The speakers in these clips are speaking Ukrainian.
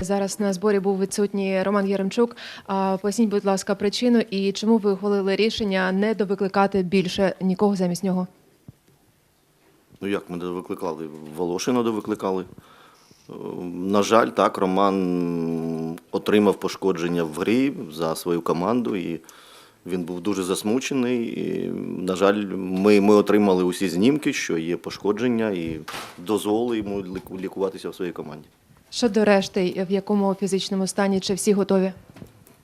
Зараз на зборі був відсутній Роман Яремчук. Поясніть, будь ласка, причину і чому ви ухвалили рішення не довикликати більше нікого замість нього? Ну як ми довикликали? Волошина довикликали. Е, На жаль, так, Роман отримав пошкодження в грі за свою команду, і він був дуже засмучений. І, на жаль, ми, ми отримали усі знімки, що є пошкодження, і дозволили йому лікуватися в своїй команді. Щодо решти, в якому фізичному стані чи всі готові?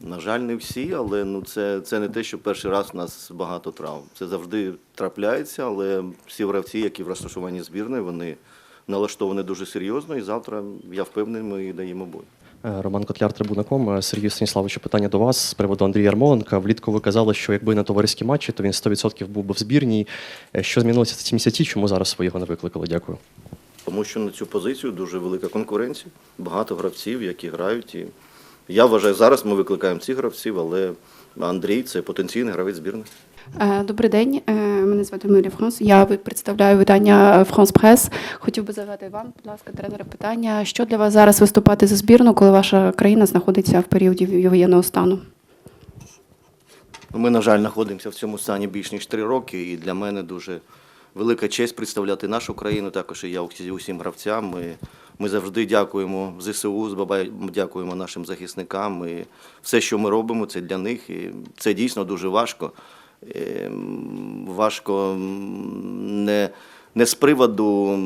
На жаль, не всі, але ну це, це не те, що перший раз у нас багато травм. Це завжди трапляється, але всі гравці, які в розташуванні збірної, вони налаштовані дуже серйозно, і завтра я впевнений, ми даємо бой. Е, Роман Котляр, Трибуна.ком. Е, Сергій Станіславовичу, питання до вас з приводу Андрія Ярмоленка. Влітку ви казали, що якби не товариські матчі, то він 100% був би в збірній. Е, Що змінилося за ці місяці? Чому зараз ви його не викликали? Дякую. Тому що на цю позицію дуже велика конкуренція, багато гравців, які грають. І я вважаю, зараз ми викликаємо цих гравців, але Андрій це потенційний гравець збірної. Е, Добрий день, Е, мене звати Емілія Франс. Я представляю видання France Press. Хотів би задати вам, будь ласка, тренере, питання. Що для вас зараз виступати за збірну, коли ваша країна знаходиться в періоді воєнного стану? Ну, Ми, на жаль, знаходимося в цьому стані більш ніж три роки, і для мене дуже велика честь представляти нашу країну, також і я усі- усім гравцям. Ми, ми завжди дякуємо ЗСУ, дякуємо нашим захисникам. І все, що ми робимо, це для них. І це дійсно дуже важко. Ем, Важко не, не з приводу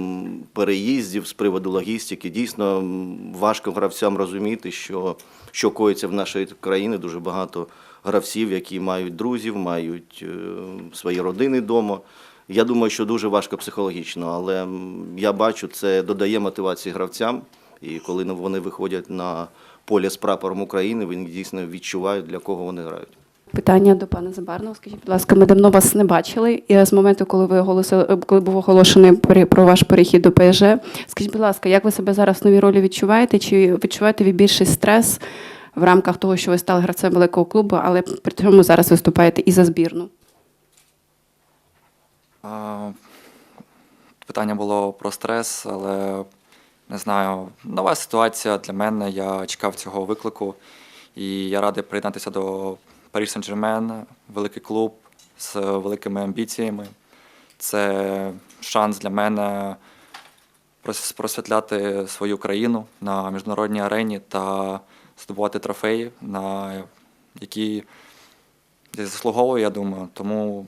переїздів, з приводу логістики. Дійсно важко гравцям розуміти, що, що коїться в нашій країні. Дуже багато гравців, які мають друзів, мають е, свої родини вдома. Я думаю, що дуже важко психологічно, але я бачу, це додає мотивації гравцям. І коли вони виходять на поле з прапором України, вони дійсно відчувають, для кого вони грають. Питання до пана Забарного. Скажіть, будь ласка, ми давно вас не бачили. І з моменту, коли ви оголосили, коли був оголошений про ваш перехід до ПСЖ, скажіть, будь ласка, як ви себе зараз в новій ролі відчуваєте? Чи відчуваєте ви більший стрес в рамках того, що ви стали гравцем великого клубу, але при цьому зараз виступаєте і за збірну? Питання було про стрес, але не знаю. Нова ситуація для мене. Я чекав цього виклику, і я радий приєднатися до Paris Saint-Germain, великий клуб з великими амбіціями. Це шанс для мене просвітляти свою країну на міжнародній арені та здобувати трофеї, на які я заслуговую, я думаю. Тому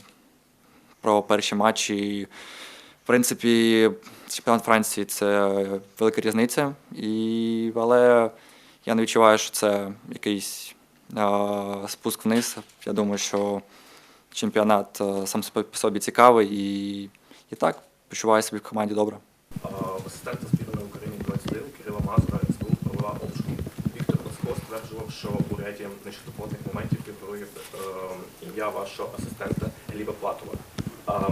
про перші матчі. В принципі, чемпіонат Франції це велика різниця, і... але я не відчуваю, що це якийсь а, спуск вниз. Я думаю, що чемпіонат а, сам по собі цікавий і, і так почуваю себе в команді добре. А, Асистента збірної України 21 Кирила Мазура СБУ провела обшук. Віктор Паско стверджував, що у ряді нещодоходних моментів фігурує е, ім'я вашого асистента Еліба Платова.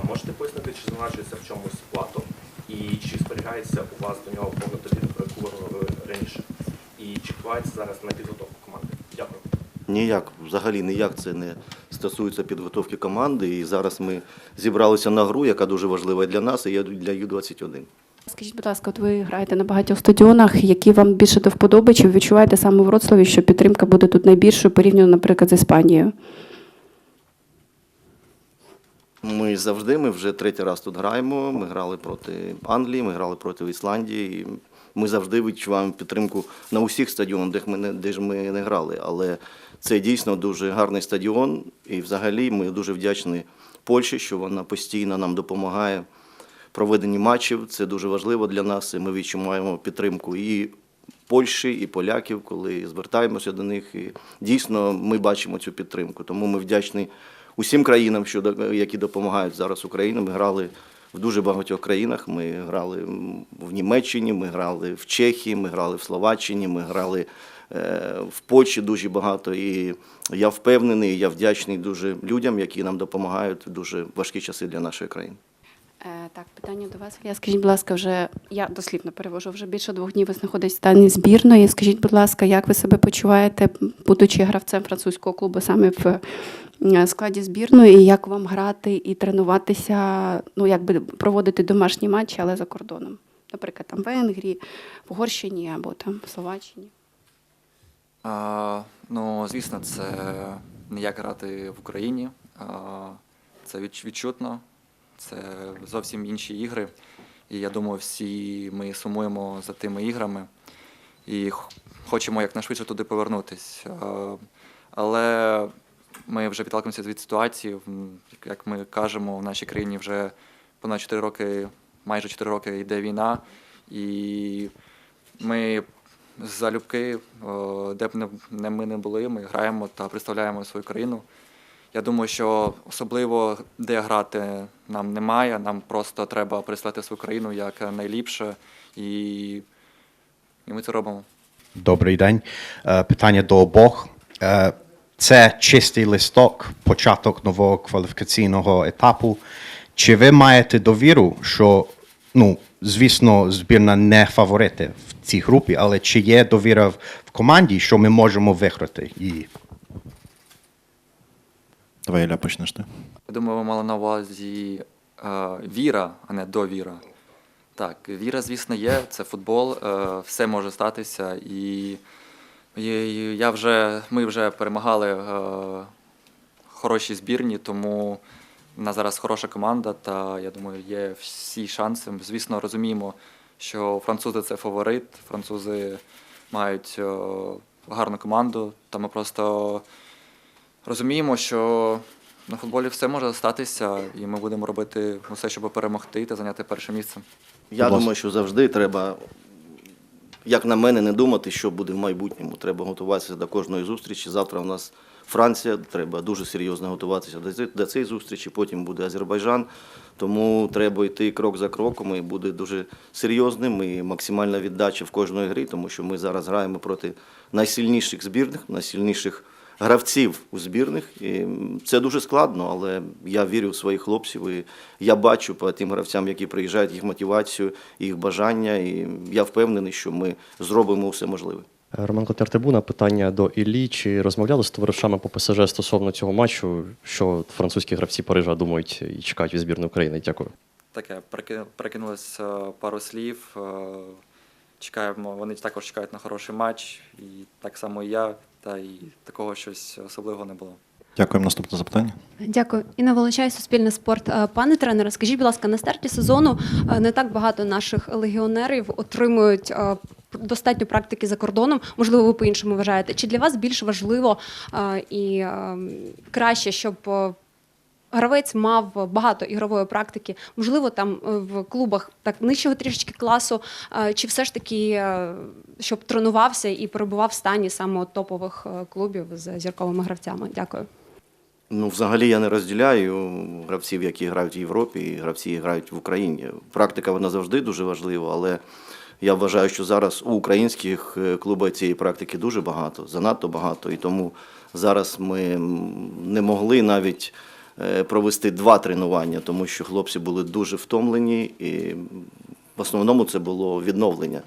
Можете пояснити, чи звинувачується в чомусь Платов? І чи зберігається у вас до нього повна довіра, про яку ви говорили раніше? І чи впливається зараз на підготовку команди? Дякую. Ніяк, взагалі ніяк це не стосується підготовки команди. І зараз ми зібралися на гру, яка дуже важлива для нас, і для Ю-21. Скажіть, будь ласка, от ви граєте на багатьох стадіонах, які вам більше до вподоби, чи ви відчуваєте саме в Вроцлаві, що підтримка буде тут найбільшою порівняно, наприклад, з Іспанією? Ми завжди, ми вже третій раз тут граємо. Ми грали проти Англії, ми грали проти Ісландії. Ми завжди відчуваємо підтримку на усіх стадіонах, де ми де ж ми не грали. Але це дійсно дуже гарний стадіон. І взагалі ми дуже вдячні Польщі, що вона постійно нам допомагає в проведенні матчів. Це дуже важливо для нас. І ми відчуваємо підтримку і Польщі, і поляків, коли звертаємося до них. І дійсно ми бачимо цю підтримку. Тому ми вдячні усім країнам, що, які допомагають зараз Україні. Ми грали в дуже багатьох країнах. Ми грали в Німеччині, ми грали в Чехії, ми грали в Словаччині, ми грали е, в Польщі дуже багато. І я впевнений, я вдячний дуже людям, які нам допомагають в дуже важкі часи для нашої країни. Е, Так, питання до вас. Я скажіть, будь ласка, вже я дослівно перевожу. Вже більше двох днів ви знаходитесь в стані збірної. Скажіть, будь ласка, як ви себе почуваєте, будучи гравцем французького клубу саме в е, складі збірної, і як вам грати і тренуватися, ну якби проводити домашні матчі, але за кордоном? Наприклад, там в Венгрії, в Угорщині або там в Словаччині. А, ну, звісно, це не як грати в Україні. А, це відч- відчутно, це зовсім інші ігри. І я думаю, всі ми сумуємо за тими іграми і хочемо якнайшвидше туди повернутись. Але ми вже відталкуємося від ситуації. Як ми кажемо, в нашій країні вже понад 4 роки, майже 4 роки йде війна, і ми залюбки, де б не, ми не були, ми граємо та представляємо свою країну. Я думаю, що особливо де грати нам немає. Нам просто треба представляти свою країну як найліпше, і, і ми це робимо. Добрий день. Е, Питання до обох. Е, Це чистий листок, початок нового кваліфікаційного етапу. Чи ви маєте довіру, що, ну, звісно, збірна не фаворити в цій групі, але чи є довіра в команді, що ми можемо виграти її? Давай, Ілля, почнеш ти. Думаю, ви мали на увазі е, віра, а не довіра. Так, віра, звісно, є, це футбол, е, все може статися. І, я вже, ми вже перемагали е, хороші збірні, тому в нас зараз хороша команда, та я думаю, є всі шанси. Звісно, розуміємо, що французи це фаворит, французи мають е, гарну команду, та ми просто розуміємо, що на футболі все може статися, і ми будемо робити усе, щоб перемогти та зайняти перше місце. Я Будь думаю, що завжди треба, як на мене, не думати, що буде в майбутньому. Треба готуватися до кожної зустрічі. Завтра у нас Франція, треба дуже серйозно готуватися до до цієї зустрічі, потім буде Азербайджан. Тому треба йти крок за кроком і буде дуже серйозним і максимальна віддача в кожної грі, тому що ми зараз граємо проти найсильніших збірних, найсильніших гравців у збірних. І це дуже складно, але я вірю в своїх хлопців. І я бачу по тим гравцям, які приїжджають, їх мотивацію, їх бажання. І я впевнений, що ми зробимо все можливе. Роман Котер Трибуна, питання до Іллі. Чи розмовляли з товаришами по ПСЖ стосовно цього матчу, що французькі гравці Парижа думають і чекають від збірної України? Дякую. Таке е, пару слів. е, Чекаємо, вони також чекають на хороший матч, і так само і я, та й такого щось особливого не було. Дякуємо. Наступне запитання. Дякую. Інна Волочай, Суспільне спорт. Е, Пане тренере, скажіть, будь ласка, на старті сезону е, не так багато наших легіонерів отримують е, достатньо практики за кордоном. Можливо, ви по-іншому вважаєте. Чи для вас більш важливо і краще, щоб гравець мав багато ігрової практики? Можливо, там е, в клубах так нижчого трішечки класу, е, чи все ж таки, е, щоб тренувався і перебував в стані саме топових клубів з зірковими гравцями? Дякую. Ну, взагалі я не розділяю гравців, які грають в Європі, і гравці, грають в Україні. Практика вона завжди дуже важлива, але я вважаю, що зараз у українських клубах цієї практики дуже багато, занадто багато. І тому зараз ми не могли навіть провести два тренування, тому що хлопці були дуже втомлені, і в основному це було відновлення.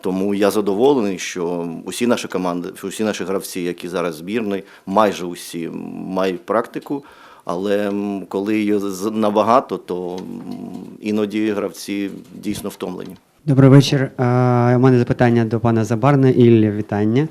Тому я задоволений, що усі наші команди, усі наші гравці, які зараз в збірної, майже усі мають практику. Але коли її набагато, то іноді гравці дійсно втомлені. Добрий вечір. У мене запитання до пана Забарна. Ілля, вітання.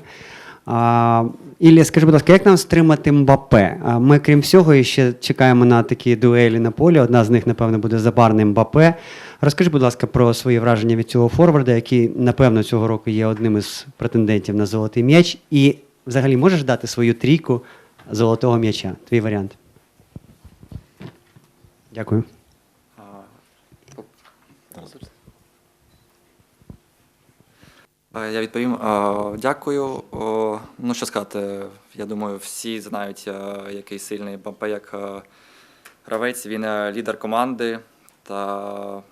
Ілля, скажи, будь ласка, як нам стримати Мбапе? Ми, крім всього, ще чекаємо на такі дуелі на полі. Одна з них, напевно, буде Забарний Мбапе. Розкажи, будь ласка, про свої враження від цього форварда, який, напевно, цього року є одним із претендентів на золотий м'яч. І взагалі можеш дати свою трійку золотого м'яча? Твій варіант. Дякую. А, по- Е, Я відповім. Е, Дякую. Ну, що сказати, я думаю, всі знають, е, який сильний Бампе як е, гравець. Він е, лідер команди та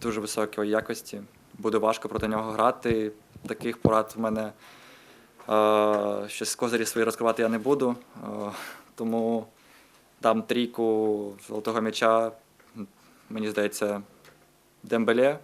дуже високої якості. Буде важко проти нього грати. Таких порад в мене е, щось козирі свої розкривати я не буду. Е, Тому дам трійку золотого м'яча. Мені здається, Дембеле,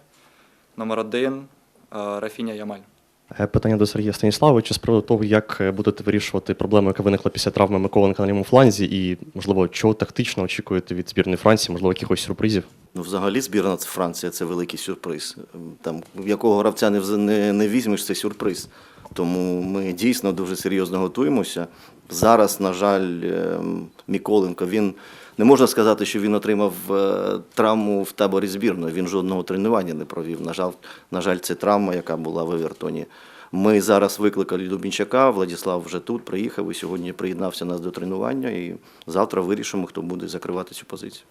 номер один, е, Рафіня Ямаль. Е, Питання до Сергія Станіславовича з приводу того, як е, будете вирішувати проблему, яка виникла після травми Миколенка на лівому фланзі, і, можливо, чого тактично очікуєте від збірної Франції, можливо, якихось сюрпризів? Ну, взагалі, збірна Франція це великий сюрприз. Там якого гравця не, не, не візьмеш, це сюрприз. Тому ми дійсно дуже серйозно готуємося. Зараз, на жаль, ем, Міколенко, він не можна сказати, що він отримав е, травму в таборі збірної. Він жодного тренування не провів. На жаль, на жаль, це травма, яка була в Евертоні. Ми зараз викликали Дубінчака, Владислав вже тут приїхав і сьогодні приєднався нас до тренування. І завтра вирішимо, хто буде закривати цю позицію.